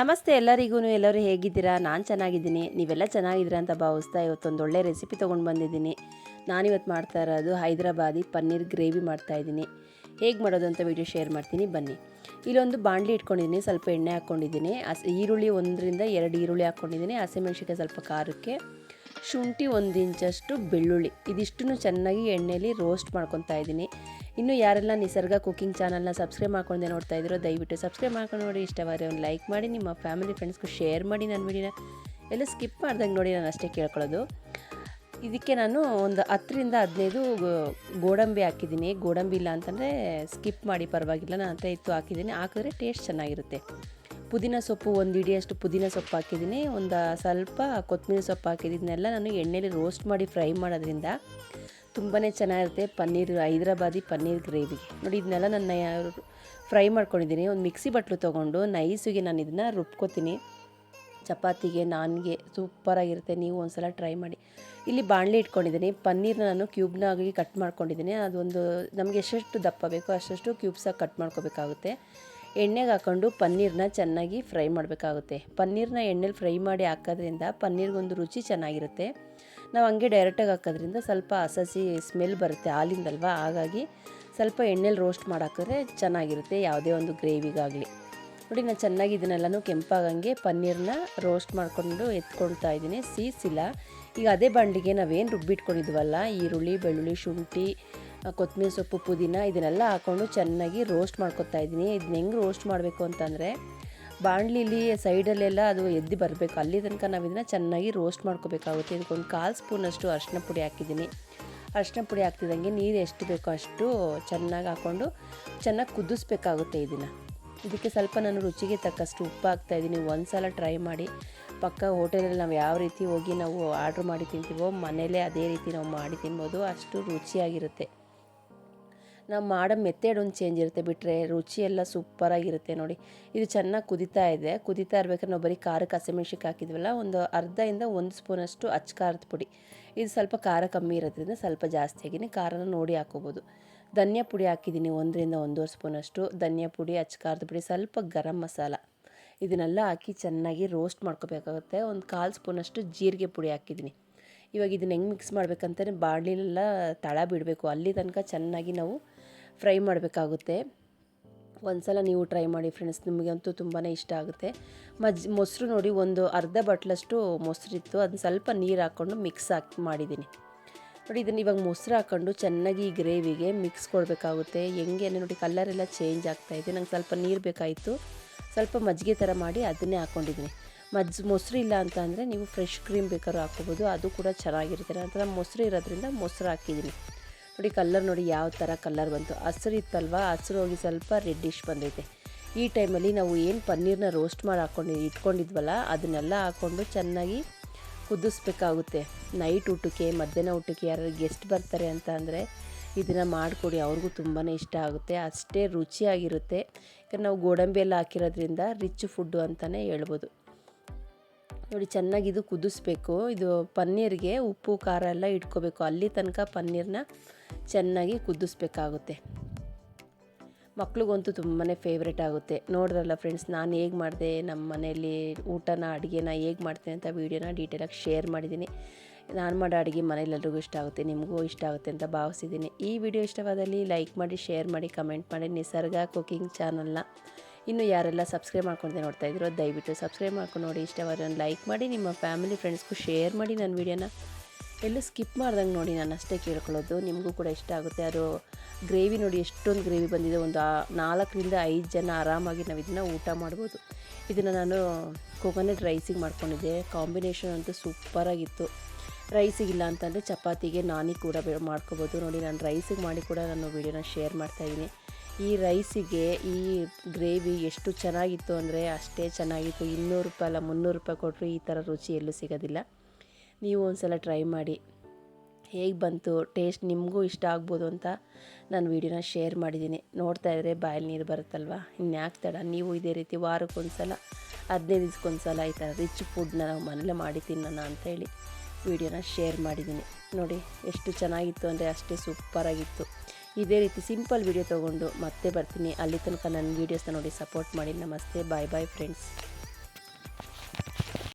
ನಮಸ್ತೆ ಎಲ್ಲರಿಗೂ ಎಲ್ಲರೂ ಹೇಗಿದ್ದೀರಾ? ನಾನು ಚೆನ್ನಾಗಿದ್ದೀನಿ. ನೀವೆಲ್ಲ ಚೆನ್ನಾಗಿದ್ದೀರಾ ಅಂತ ಭಾವಿಸ್ತಾ ಇವತ್ತೊಂದು ಒಳ್ಳೆ ರೆಸಿಪಿ ತೊಗೊಂಡು ಬಂದಿದ್ದೀನಿ. ನಾನಿವತ್ತು ಮಾಡ್ತಾ ಇರೋದು ಹೈದ್ರಾಬಾದಿ ಪನ್ನೀರ್ ಗ್ರೇವಿ ಮಾಡ್ತಾ ಇದ್ದೀನಿ. ಹೇಗೆ ಮಾಡೋದು ಅಂತ ವಿಡಿಯೋ ಶೇರ್ ಮಾಡ್ತೀನಿ. ಬನ್ನಿ. ಇಲ್ಲೊಂದು ಬಾಣಲಿ ಇಟ್ಕೊಂಡಿದ್ದೀನಿ. ಸ್ವಲ್ಪ ಎಣ್ಣೆ ಹಾಕ್ಕೊಂಡಿದ್ದೀನಿ. ಹಸ್ ಈರುಳ್ಳಿ ಒಂದರಿಂದ ಎರಡು ಈರುಳ್ಳಿ ಹಾಕ್ಕೊಂಡಿದ್ದೀನಿ. ಹಸಿಮೆಣ್ಸಿಕಾಯಿ ಸ್ವಲ್ಪ ಖಾರಕ್ಕೆ. ಶುಂಠಿ ಒಂದು ಇಂಚಷ್ಟು ಬೆಳ್ಳುಳ್ಳಿ. ಇದಿಷ್ಟನ್ನು ಚೆನ್ನಾಗಿ ಎಣ್ಣೆಯಲ್ಲಿ ರೋಸ್ಟ್ ಮಾಡ್ಕೊತಾ ಇದ್ದೀನಿ. ಇನ್ನು ಯಾರೆಲ್ಲ ನಿಸರ್ಗ ಕುಕಿಂಗ್ ಚಾನಲ್ನ ಸಬ್ಸ್ಕ್ರೈಬ್ ಮಾಡ್ಕೊಂಡೆ ನೋಡ್ತಾ ಇದ್ದೀರೋ ದಯವಿಟ್ಟು ಸಬ್ಸ್ಕ್ರೈಬ್ ಮಾಡ್ಕೊಂಡು ನೋಡಿ, ಇಷ್ಟವಾದರೆ ಒಂದು ಲೈಕ್ ಮಾಡಿ, ನಿಮ್ಮ ಫ್ಯಾಮಿಲಿ ಫ್ರೆಂಡ್ಸ್ಗೂ ಶೇರ್ ಮಾಡಿ ನನ್ನ ವಿಡಿಯೋನ. ಎಲ್ಲ ಸ್ಕಿಪ್ ಮಾಡ್ದಂಗೆ ನೋಡಿ, ನಾನು ಅಷ್ಟೇ ಕೇಳ್ಕೊಳ್ಳೋದು. ಇದಕ್ಕೆ ನಾನು ಒಂದು ಹತ್ತರಿಂದ ಹದಿನೈದು ಗೋಡಂಬಿ ಹಾಕಿದ್ದೀನಿ. ಗೋಡಂಬಿ ಇಲ್ಲ ಅಂತಂದರೆ ಸ್ಕಿಪ್ ಮಾಡಿ, ಪರವಾಗಿಲ್ಲ, ನಾನು ಹತ್ರ ಇತ್ತು ಹಾಕಿದ್ದೀನಿ. ಹಾಕಿದ್ರೆ ಟೇಸ್ಟ್ ಚೆನ್ನಾಗಿರುತ್ತೆ. ಪುದೀನ ಸೊಪ್ಪು ಒಂದು ಇಡಿಯಷ್ಟು ಪುದೀನ ಸೊಪ್ಪು ಹಾಕಿದ್ದೀನಿ. ಒಂದು ಸ್ವಲ್ಪ ಕೊತ್ತಂಬರಿ ಸೊಪ್ಪು ಹಾಕಿದ್ದನ್ನೆಲ್ಲ ನಾನು ಎಣ್ಣೆಯಲ್ಲಿ ರೋಸ್ಟ್ ಮಾಡಿ ಫ್ರೈ ಮಾಡೋದ್ರಿಂದ ತುಂಬಾ ಚೆನ್ನಾಗಿರುತ್ತೆ ಪನ್ನೀರ್, ಹೈದ್ರಾಬಾದಿ ಪನ್ನೀರ್ ಗ್ರೇವಿಗೆ ನೋಡಿ, ಇದನ್ನೆಲ್ಲ ನನ್ನ ಫ್ರೈ ಮಾಡ್ಕೊಂಡಿದ್ದೀನಿ. ಒಂದು ಮಿಕ್ಸಿ ಬಟ್ಲು ತೊಗೊಂಡು ನೈಸಿಗೆ ನಾನು ಇದನ್ನು ರುಬ್ಕೋತೀನಿ. ಚಪಾತಿಗೆ, ನಾನ್ಗೆ ಸೂಪರಾಗಿರುತ್ತೆ ನೀವು ಒಂದ್ಸಲ ಟ್ರೈ ಮಾಡಿ. ಇಲ್ಲಿ ಬಾಣಲೆ ಇಟ್ಕೊಂಡಿದ್ದೀನಿ. ಪನ್ನೀರ್ನ ನಾನು ಕ್ಯೂಬ್ನಾಗಿ ಕಟ್ ಮಾಡ್ಕೊಂಡಿದ್ದೀನಿ. ಅದೊಂದು ನಮಗೆ ಎಷ್ಟೆಷ್ಟು ದಪ್ಪ ಬೇಕೋ ಅಷ್ಟೆಷ್ಟು ಕ್ಯೂಬ್ಸಾಗಿ ಕಟ್ ಮಾಡ್ಕೋಬೇಕಾಗುತ್ತೆ. ಎಣ್ಣೆಗೆ ಹಾಕ್ಕೊಂಡು ಪನ್ನೀರ್ನ ಚೆನ್ನಾಗಿ ಫ್ರೈ ಮಾಡಬೇಕಾಗುತ್ತೆ. ಪನ್ನೀರ್ನ ಎಣ್ಣೆಲಿ ಫ್ರೈ ಮಾಡಿ ಹಾಕೋದ್ರಿಂದ ಪನ್ನೀರ್ಗೊಂದು ರುಚಿ ಚೆನ್ನಾಗಿರುತ್ತೆ. ನಾವು ಹಂಗೆ ಡೈರೆಕ್ಟಾಗಿ ಹಾಕೋದ್ರಿಂದ ಸ್ವಲ್ಪ ಹಸಸಿ ಸ್ಮೆಲ್ ಬರುತ್ತೆ ಹಾಲಿಂದಲ್ವಾ? ಹಾಗಾಗಿ ಸ್ವಲ್ಪ ಎಣ್ಣೆಲಿ ರೋಸ್ಟ್ ಮಾಡಾಕಿದ್ರೆ ಚೆನ್ನಾಗಿರುತ್ತೆ ಯಾವುದೇ ಒಂದು ಗ್ರೇವಿಗಾಗಲಿ ನೋಡಿ ನಾನು ಚೆನ್ನಾಗಿ ಇದನ್ನೆಲ್ಲನೂ ಕೆಂಪಾಗಂಗೆ ಪನ್ನೀರ್ನ ರೋಸ್ಟ್ ಮಾಡಿಕೊಂಡು ಎತ್ಕೊಳ್ತಾ ಇದ್ದೀನಿ. ಸೀಸಿಲ್ಲ ಈಗ ಅದೇ ಬಾಂಡಿಗೆ ನಾವೇನು ರುಬ್ಬಿಟ್ಕೊಂಡಿದ್ವಲ್ಲ, ಈರುಳ್ಳಿ, ಬೆಳ್ಳುಳ್ಳಿ, ಶುಂಠಿ ಕೊತ್ತಂಬರಿ ಸೊಪ್ಪು, ಪುದೀನ, ಇದನ್ನೆಲ್ಲ ಹಾಕ್ಕೊಂಡು ಚೆನ್ನಾಗಿ ರೋಸ್ಟ್ ಮಾಡ್ಕೊತಾ ಇದ್ದೀನಿ. ಇದನ್ನ ಹೆಂಗೆ ರೋಸ್ಟ್ ಮಾಡಬೇಕು ಅಂತಂದರೆ ಬಾಣಲಿಲಿ ಸೈಡಲ್ಲೆಲ್ಲ ಅದು ಎದ್ದು ಬರಬೇಕು. ಅಲ್ಲಿ ತನಕ ನಾವು ಇದನ್ನು ಚೆನ್ನಾಗಿ ರೋಸ್ಟ್ ಮಾಡ್ಕೋಬೇಕಾಗುತ್ತೆ. ಇದಕ್ಕೊಂದು ಕಾಲು ಸ್ಪೂನಷ್ಟು ಅರಿಶಿನ ಪುಡಿ ಹಾಕಿದ್ದೀನಿ. ಅರಿಶಿನ ಪುಡಿ ಹಾಕ್ತಿದ್ದಂಗೆ ನೀರು ಎಷ್ಟು ಬೇಕೋ ಅಷ್ಟು ಚೆನ್ನಾಗಿ ಹಾಕ್ಕೊಂಡು ಚೆನ್ನಾಗಿ ಕುದಿಸ್ಬೇಕಾಗುತ್ತೆ ಇದನ್ನು. ಇದಕ್ಕೆ ಸ್ವಲ್ಪ ನಾನು ರುಚಿಗೆ ತಕ್ಕಷ್ಟು ಉಪ್ಪು ಹಾಕ್ತಾಯಿದ್ದೀನಿ ಒಂದು ಸಲ ಟ್ರೈ ಮಾಡಿ. ಪಕ್ಕ ಹೋಟೆಲಲ್ಲಿ ನಾವು ಯಾವ ರೀತಿ ಹೋಗಿ ನಾವು ಆರ್ಡ್ರ್ ಮಾಡಿ ತಿಂತೀವೋ ಮನೇಲೇ ಅದೇ ರೀತಿ ನಾವು ಮಾಡಿ ತಿನ್ಬೋದು. ಅಷ್ಟು ರುಚಿಯಾಗಿರುತ್ತೆ. ನಾವು ಮಾಡೋ ಮೆಥಡ್ ಒಂದು ಚೇಂಜ್ ಇರುತ್ತೆ ಬಿಟ್ಟರೆ ರುಚಿ ಎಲ್ಲ ಸೂಪರಾಗಿರುತ್ತೆ ನೋಡಿ. ಇದು ಚೆನ್ನಾಗಿ ಕುದಿತಾ ಇದೆ. ಕುದಿತಾ ಇರ್ಬೇಕಾದ್ರೆ ನಾವು ಬರೀ ಖಾರಕ್ಕೆ ಹಸಿಮೆಣ್ಸಿಕಾಯಿ ಹಾಕಿದ್ವಲ್ಲ, ಒಂದು ಅರ್ಧದಿಂದ ಒಂದು ಸ್ಪೂನಷ್ಟು ಅಚ್ಚ ಖಾರದ ಪುಡಿ. ಇದು ಸ್ವಲ್ಪ ಖಾರ ಕಮ್ಮಿ ಇರೋದ್ರಿಂದ ಸ್ವಲ್ಪ ಜಾಸ್ತಿ ಆಗಿನಿ. ಖಾರನ ನೋಡಿ ಹಾಕೋಬೋದು. ಧನಿಯಾ ಪುಡಿ ಹಾಕಿದ್ದೀನಿ ಒಂದರಿಂದ ಒಂದೂವರೆ ಸ್ಪೂನಷ್ಟು. ಧನಿಯಾ ಪುಡಿ, ಅಚ್ಚ ಖಾರದ ಪುಡಿ, ಸ್ವಲ್ಪ ಗರಂ ಮಸಾಲ. ಇದನ್ನೆಲ್ಲ ಹಾಕಿ ಚೆನ್ನಾಗಿ ರೋಸ್ಟ್ ಮಾಡ್ಕೋಬೇಕಾಗುತ್ತೆ. ಒಂದು ಕಾಲು ಸ್ಪೂನಷ್ಟು ಜೀರಿಗೆ ಪುಡಿ ಹಾಕಿದ್ದೀನಿ ಇವಾಗ ಇದನ್ನ ಹೆಂಗೆ ಮಿಕ್ಸ್ ಮಾಡ್ಬೇಕಂತಲೇ ಬಾಣಲೆಲ್ಲ ತಳ ಬಿಡಬೇಕು. ಅಲ್ಲಿ ತನಕ ಚೆನ್ನಾಗಿ ನಾವು ಫ್ರೈ ಮಾಡಬೇಕಾಗುತ್ತೆ. ಒಂದು ಸಲ ನೀವು ಟ್ರೈ ಮಾಡಿ ಫ್ರೆಂಡ್ಸ್, ನಿಮಗಂತೂ ತುಂಬಾ ಇಷ್ಟ ಆಗುತ್ತೆ. ಮಜ್, ಮೊಸರು ನೋಡಿ ಒಂದು ಅರ್ಧ ಬಟ್ಲಷ್ಟು ಮೊಸರಿತ್ತು ಅದನ್ನ ಸ್ವಲ್ಪ ನೀರು ಹಾಕ್ಕೊಂಡು ಮಿಕ್ಸ್ ಹಾಕಿ, ಮಾಡಿದ್ದೀನಿ. ನೋಡಿ, ಇದನ್ನು ಇವಾಗ ಮೊಸರು ಹಾಕ್ಕೊಂಡು ಚೆನ್ನಾಗಿ ಈ ಗ್ರೇವಿಗೆ ಮಿಕ್ಸ್ ಕೊಡಬೇಕಾಗುತ್ತೆ. ಹೆಂಗೆ ನೋಡಿ ಕಲರೆಲ್ಲ ಚೇಂಜ್ ಆಗ್ತಾಯಿದೆ ನಂಗೆ ಸ್ವಲ್ಪ ನೀರು ಬೇಕಾಯಿತು. ಸ್ವಲ್ಪ ಮಜ್ಜಿಗೆ ಥರ ಮಾಡಿ ಅದನ್ನೇ ಹಾಕ್ಕೊಂಡಿದ್ದೀನಿ ಮಜ್, ಮೊಸರು ಇಲ್ಲ ಅಂತ ಅಂದರೆ ನೀವು ಫ್ರೆಶ್ ಕ್ರೀಮ್ ಬೇಕಾದ್ರೂ ಹಾಕ್ಕೋಬೋದು. ಅದು ಕೂಡ ಚೆನ್ನಾಗಿರುತ್ತೆ. ನಂತರ ಮೊಸರು ಇರೋದ್ರಿಂದ ಮೊಸರು ಹಾಕಿದ್ದೀನಿ. ನೋಡಿ ಕಲ್ಲರ್ ನೋಡಿ ಯಾವ ಥರ ಕಲ್ಲರ್ ಬಂತು. ಹಸಿರು ಇತ್ತಲ್ವ? ಹಸಿರು ಹೋಗಿ ಸ್ವಲ್ಪ ರೆಡ್ಡಿಶ್ ಬಂದೈತೆ. ಈ ಟೈಮಲ್ಲಿ ನಾವು ಏನು ಪನ್ನೀರ್ನ ರೋಸ್ಟ್ ಮಾಡಿ ಹಾಕ್ಕೊಂಡು ಇಟ್ಕೊಂಡಿದ್ವಲ್ಲ, ಅದನ್ನೆಲ್ಲ ಹಾಕ್ಕೊಂಡು ಚೆನ್ನಾಗಿ ಕುದಿಸ್ಬೇಕಾಗುತ್ತೆ. ನೈಟ್ ಊಟಕ್ಕೆ, ಮಧ್ಯಾಹ್ನ ಊಟಕ್ಕೆ ಯಾರು ಗೆಸ್ಟ್ ಬರ್ತಾರೆ ಅಂತ ಅಂದರೆ ಇದನ್ನು ಮಾಡಿಕೊಡಿ, ಅವ್ರಿಗೂ ತುಂಬಾ ಇಷ್ಟ ಆಗುತ್ತೆ. ಅಷ್ಟೇ ರುಚಿಯಾಗಿರುತ್ತೆ. ಯಾಕಂದ್ರೆ ನಾವು ಗೋಡಂಬಿ ಎಲ್ಲ ಹಾಕಿರೋದ್ರಿಂದ ರಿಚ್ ಫುಡ್ಡು ಅಂತಲೇ ಹೇಳ್ಬೋದು. ನೋಡಿ, ಚೆನ್ನಾಗಿ ಇದು ಕುದಿಸ್ಬೇಕು. ಇದು ಪನ್ನೀರ್ಗೆ ಉಪ್ಪು, ಖಾರ ಎಲ್ಲ ಇಟ್ಕೋಬೇಕು. ಅಲ್ಲಿ ತನಕ ಪನ್ನೀರ್ನ ಚೆನ್ನಾಗಿ ಕುದಿಸ್ಬೇಕಾಗುತ್ತೆ. ಮಕ್ಳಿಗಂತೂ ತುಂಬಾ ಫೇವ್ರೇಟ್ ಆಗುತ್ತೆ. ನೋಡ್ರಲ್ಲ ಫ್ರೆಂಡ್ಸ್ ನಾನು ಹೇಗೆ ಮಾಡಿದೆ? ನಮ್ಮ ಮನೆಯಲ್ಲಿ ಊಟನ, ಅಡುಗೆನ ಹೇಗೆ ಮಾಡ್ತೀನಿ ಅಂತ ವೀಡಿಯೋನ ಡೀಟೇಲಾಗಿ ಶೇರ್ ಮಾಡಿದ್ದೀನಿ. ನಾನು ಮಾಡೋ ಅಡುಗೆ ಮನೇಲೆಲ್ರಿಗೂ ಇಷ್ಟ ಆಗುತ್ತೆ, ನಿಮಗೂ ಇಷ್ಟ ಆಗುತ್ತೆ ಅಂತ ಭಾವಿಸಿದ್ದೀನಿ. ಈ ವಿಡಿಯೋ ಇಷ್ಟವಾದಲ್ಲಿ ಲೈಕ್ ಮಾಡಿ ಶೇರ್ ಮಾಡಿ ಕಮೆಂಟ್ ಮಾಡಿ. ನಿಸರ್ಗ ಕುಕಿಂಗ್ ಚಾನಲ್ನ ಇನ್ನು ಯಾರೆಲ್ಲ ಸಬ್ಸ್ಕ್ರೈಬ್ ಮಾಡ್ಕೊಂಡೆ ನೋಡ್ತಾ ಇದ್ದೀರೋ ದಯವಿಟ್ಟು ಸಬ್ಸ್ಕ್ರೈಬ್ ಮಾಡ್ಕೊಂಡು ನೋಡಿ. ಇಷ್ಟವಾದ ಲೈಕ್ ಮಾಡಿ, ನಿಮ್ಮ ಫ್ಯಾಮಿಲಿ ಫ್ರೆಂಡ್ಸ್ಗೂ ಶೇರ್ ಮಾಡಿ ನನ್ನ ವೀಡಿಯೋನ ಎಲ್ಲೂ ಸ್ಕಿಪ್ ಮಾಡ್ದಂಗೆ ನೋಡಿ, ನಾನು ಅಷ್ಟೇ ಕೇಳ್ಕೊಳ್ಳೋದು. ನಿಮಗೂ ಕೂಡ ಇಷ್ಟ ಆಗುತ್ತೆ. ಅದು ಗ್ರೇವಿ ನೋಡಿ, ಎಷ್ಟೊಂದು ಗ್ರೇವಿ ಬಂದಿದೆ. ಒಂದು ನಾಲ್ಕರಿಂದ ಐದು ಜನ ಆರಾಮಾಗಿ ನಾವು ಇದನ್ನು ಊಟ ಮಾಡ್ಬೋದು. ಇದನ್ನು ನಾನು ಕೊಕೊನೆಟ್ ರೈಸಿಗೆ ಮಾಡ್ಕೊಂಡಿದ್ದೆ. ಕಾಂಬಿನೇಷನ್ ಅಂತೂ ಸೂಪರಾಗಿತ್ತು ರೈಸಿಗಿಲ್ಲ ಅಂತಂದರೆ ಚಪಾತಿಗೆ ನಾನಿಗೆ ಕೂಡ ಮಾಡ್ಕೋಬೋದು. ನೋಡಿ, ನಾನು ರೈಸಿಗೆ ಮಾಡಿ ಕೂಡ ನಾನು ವೀಡಿಯೋನ ಶೇರ್ ಮಾಡ್ತಾಯಿದ್ದೀನಿ ಈ ರೈಸಿಗೆ ಈ ಗ್ರೇವಿ ಎಷ್ಟು ಚೆನ್ನಾಗಿತ್ತು ಅಂದರೆ ಅಷ್ಟೇ ಚೆನ್ನಾಗಿತ್ತು. ಇನ್ನೂರು ರೂಪಾಯಿ ಅಲ್ಲ, ಮುನ್ನೂರು ರೂಪಾಯಿ ಕೊಟ್ಟರು ಈ ಥರ ರುಚಿ ಎಲ್ಲೂ ಸಿಗೋದಿಲ್ಲ. ನೀವು ಒಂದು ಸಲ ಟ್ರೈ ಮಾಡಿ. ಹೇಗೆ ಬಂತು, ಟೇಸ್ಟ್ ನಿಮಗೂ ಇಷ್ಟ ಆಗ್ಬೋದು ಅಂತ ನಾನು ವೀಡಿಯೋನ ಶೇರ್ ಮಾಡಿದ್ದೀನಿ. ನೋಡ್ತಾ ಇದ್ದರೆ ಬಾಯಲ್ಲಿ ನೀರು ಬರುತ್ತಲ್ವ? ಇನ್ಯಾಕೆ ತಡ? ನೀವು ಇದೇ ರೀತಿ ವಾರಕ್ಕೊಂದು ಸಲ, ಹದಿನೈದು ದಿವ್ಸಕ್ಕೊಂದು ಸಲ ಈ ಥರ ರಿಚ್ ಫುಡ್ನ ನಾವು ಮನೇಲೆ ಮಾಡಿ ತಿನ್ನೋಣ ಅಂತೇಳಿ ವಿಡಿಯೋನ ಶೇರ್ ಮಾಡಿದ್ದೀನಿ. ನೋಡಿ, ಎಷ್ಟು ಚೆನ್ನಾಗಿತ್ತು ಅಂದರೆ ಅಷ್ಟೇ ಸೂಪರಾಗಿತ್ತು ಇದೇ ರೀತಿ ಸಿಂಪಲ್ ವಿಡಿಯೋ ತೊಗೊಂಡು ಮತ್ತೆ ಬರ್ತೀನಿ. ಅಲ್ಲಿ ತನಕ ನನ್ನ ವೀಡಿಯೋಸ್ನ ನೋಡಿ ಸಪೋರ್ಟ್ ಮಾಡಿ. ನಮಸ್ತೆ. ಬಾಯ್ ಬಾಯ್ ಫ್ರೆಂಡ್ಸ್